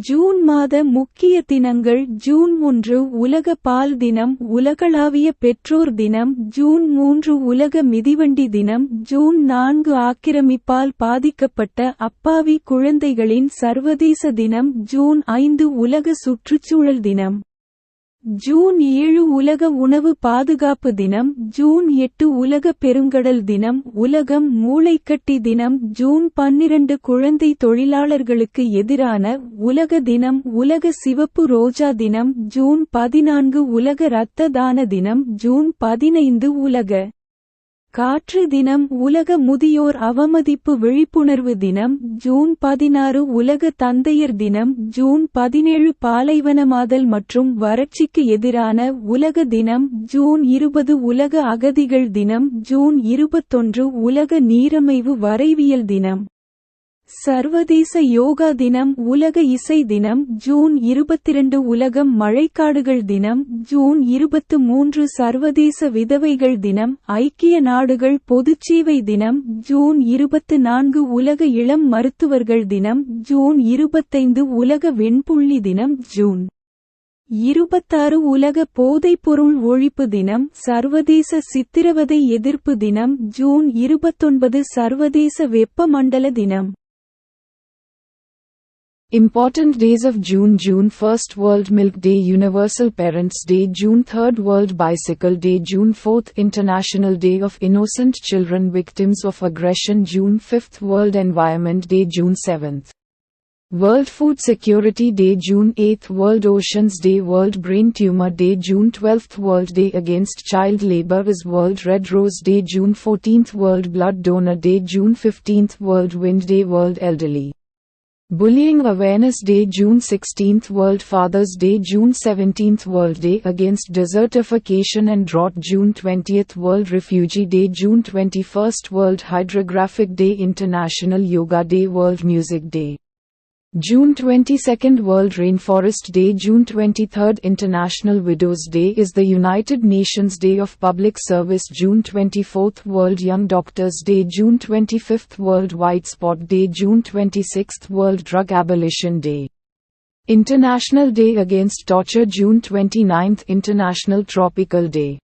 June மாத முக்கிய தினங்கள் ஜூன் ஒன்று உலக பால் தினம் உலகளாவிய பெற்றோர் தினம் ஜூன் மூன்று உலக மிதிவண்டி தினம் ஜூன் நான்கு ஆக்கிரமிப்பால் பாதிக்கப்பட்ட அப்பாவி குழந்தைகளின் சர்வதேச தினம் ஜூன் ஐந்து உலக சுற்றுச்சூழல் தினம். ஜூன் ஏழு உலக உணவு பாதுகாப்பு தினம் ஜூன் எட்டு உலக பெருங்கடல் தினம் உலகம் மூளைக்கட்டி தினம் ஜூன் பன்னிரண்டு குழந்தை தொழிலாளர்களுக்கு எதிரான உலக தினம் உலக சிவப்பு ரோஜா தினம் ஜூன் பதினான்கு உலக இரத்த தான தினம் ஜூன் பதினைந்து உலக காற்று தினம் உலக முதியோர் அவமதிப்பு விழிப்புணர்வு தினம் ஜூன் பதினாறு உலக தந்தையர் தினம் ஜூன் பதினேழு பாலைவனமாதல் மற்றும் வறட்சிக்கு எதிரான உலக தினம் ஜூன் இருபது உலக அகதிகள் தினம் ஜூன் இருபத்தொன்று உலக நீரமைவு வரைவியல் தினம். சர்வதேச யோகா தினம் உலக இசை தினம் ஜூன் இருபத்திரண்டு உலகம் மழைக்காடுகள் தினம் ஜூன் இருபத்து மூன்று சர்வதேச விதவைகள் தினம் ஐக்கிய நாடுகள் பொதுச்சேவை தினம் ஜூன் இருபத்து நான்கு உலக இளம் மருத்துவர்கள் தினம் ஜூன் இருபத்தைந்து உலக வெண்புள்ளி தினம் ஜூன் இருபத்தாறு உலக போதைப்பொருள் ஒழிப்பு தினம் சர்வதேச சித்திரவதை எதிர்ப்பு தினம் ஜூன் இருபத்தொன்பது சர்வதேச வெப்பமண்டல தினம். Important days of June June 1st World Milk Day Universal Parents Day June 3rd World Bicycle Day June 4th International Day of Innocent Children Victims of Aggression June 5th World Environment Day June 7th World Food Security Day June 8th World Oceans Day World Brain Tumor Day June 12th World Day Against Child Labor is World Red Rose Day June 14th World Blood Donor Day June 15th World Wind Day World Elderly Bullying Awareness Day June 16th World Fathers Day June 17th World Day Against Desertification and Drought June 20th World Refugee Day June 21st World Hydrographic Day International Yoga Day World Music Day June 22nd World Rainforest Day June 23rd International Widows Day is the United Nations Day of Public Service June 24th World Young Doctors Day June 25th World White Spot Day June 26th World Drug Abolition Day. International Day Against Torture June 29th International Tropical Day